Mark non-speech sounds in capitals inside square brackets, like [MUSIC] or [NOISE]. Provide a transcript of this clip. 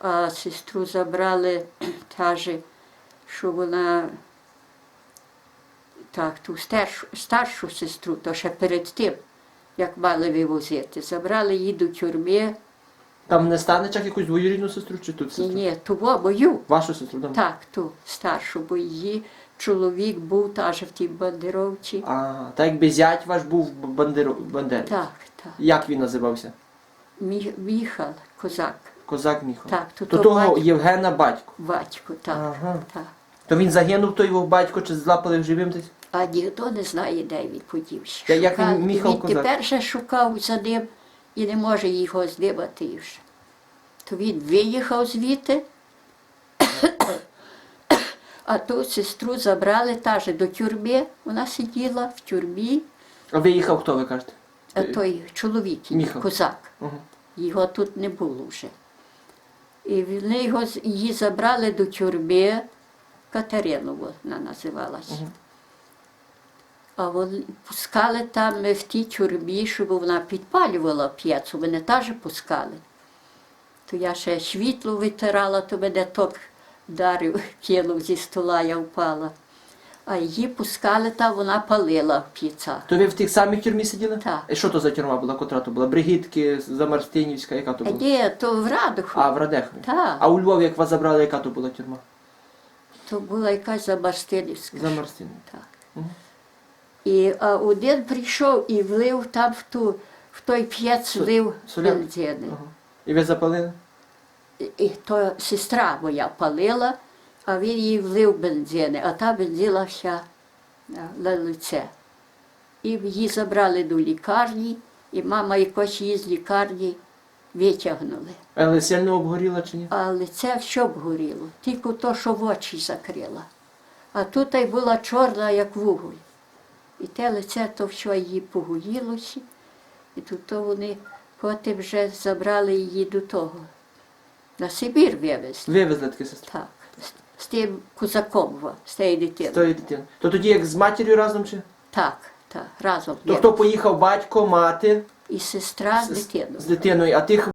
а сестру забрали, [CLEARS THROAT] каже, що вона так, ту старшу, старшу сестру, то ще перед тим, як мали вивозити. Забрали її до тюрми. Там не станечах якусь двоюрідну сестру чи тут сестру? ні, ту мою. Вашу сестру, там? Так, ту старшу, бо її чоловік був теж в тій бандеровці. А, так якби зять ваш був бандеро... бандерець. Так, так. Як він називався? Мі- Міхал, козак, Козак Міхал. Так, то то то того батько. Євгена батько. батько, так, Ага. так. То він загинув, той його батько, чи злапали живим десь? А ніхто не знає, де він подівся. Та як він. Міхал він козак? тепер же шукав за ним і не може його здибати вже. То він виїхав звідти, а ту сестру забрали теж до тюрми. Вона сиділа в тюрмі, А виїхав хто, ви кажете? а той чоловік, Міхал. козак. Ага. Його тут не було вже. І вони його, її забрали до тюрми, Катерину вона називалася. А вони пускали там в тій тюрмі, щоб вона підпалювала п'єцу, мене теж пускали. То я ще світло витирала, то мене ток вдарив, кинув зі стола, я впала. А її пускали, та вона палила в п'єцах. То ви в тих самих тюрмі сиділи? Так. І що то за тюрма була? Котра то була? Бригітки, Замарстинівська, яка то була? ні, то в Радуху. А, в Радехові. Так. А у Львові, як вас забрали, яка то була тюрма? То була якась Забарстинівська. Замарстинів. Так. Мгм. І а один прийшов і влив там в ту, в той п'єць Со- влив соляр? бензини. І ви запалили? І- І то сестра моя палила, а він їй влив бензини, а та бензила вся на, лице. І її забрали до лікарні, і мама якось її з лікарні витягнули. Але сильно обгоріла чи ні? А лице все обгоріло, тільки то, що в очі закрила. А тут й була чорна, як вуголь. І те лице то все її погоїлося. І тут то вони потім вже забрали її до того. На Сибір вивезли. Вивезли таке сестру. Так. З, з тим козаком, з тією З дитиною. тої дитини. То тоді як з матір'ю разом чи? Так, так, разом. То хто поїхав батько, мати І сестра з з, дитиною. з дитиною, а тих